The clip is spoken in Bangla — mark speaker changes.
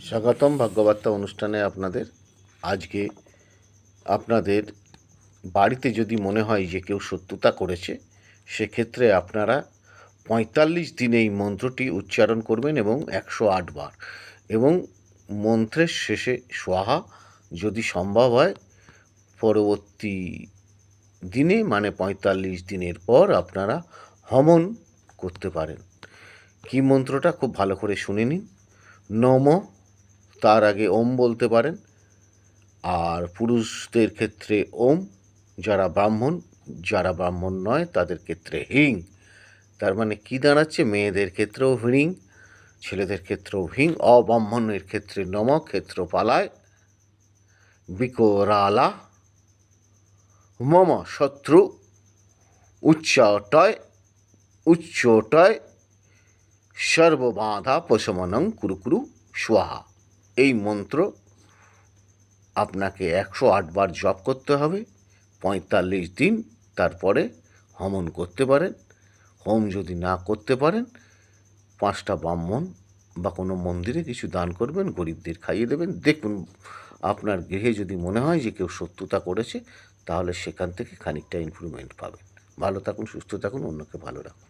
Speaker 1: স্বাগতম ভাগ্যবার্তা অনুষ্ঠানে আপনাদের। আজকে আপনাদের বাড়িতে যদি মনে হয় যে কেউ শত্রুতা করেছে, সেক্ষেত্রে আপনারা পঁয়তাল্লিশ দিনে এই মন্ত্রটি উচ্চারণ করবেন এবং একশো আট বার। এবং মন্ত্রের শেষে সোহা যদি সম্ভব হয়, পরবর্তী দিনে মানে পঁয়তাল্লিশ দিনের পর আপনারা হমন করতে পারেন। কি মন্ত্রটা? খুব ভালো করে শুনে নিন। নম তার আগে ওম বলতে পারেন। আর পুরুষদের ক্ষেত্রে ওম, যারা ব্রাহ্মণ যারা ব্রাহ্মণ নয়, তাদের ক্ষেত্রে হিং। তার মানে কি দাঁড়াচ্ছে? মেয়েদের ক্ষেত্রেও হিং, ছেলেদের ক্ষেত্রেও হিং, অব্রাহ্মণের ক্ষেত্রে নম ক্ষেত্র পালায় বিকরালা, মম, শত্রু, উচ্চটয় উচ্চটয়, সর্ববাধা পশমনং কুরুকুরু সোহা এই মন্ত্র আপনাকে একশো আটবার জপ করতে হবে, পঁয়তাল্লিশ দিন তারপরে হমন করতে পারেন, হোম যদি না করতে পারেন, পাঁচটা ব্রাহ্মণ বা কোনো মন্দিরে কিছু দান করবেন, গরিবদের খাইয়ে দেবেন। দেখুন, আপনার গৃহে যদি মনে হয় যে কেউ শত্রুতা করেছে, তাহলে সেখান থেকে খানিকটা ইমপ্রুভমেন্ট পাবেন। ভালো থাকুন, সুস্থ থাকুন, অন্যকে ভালো রাখুন।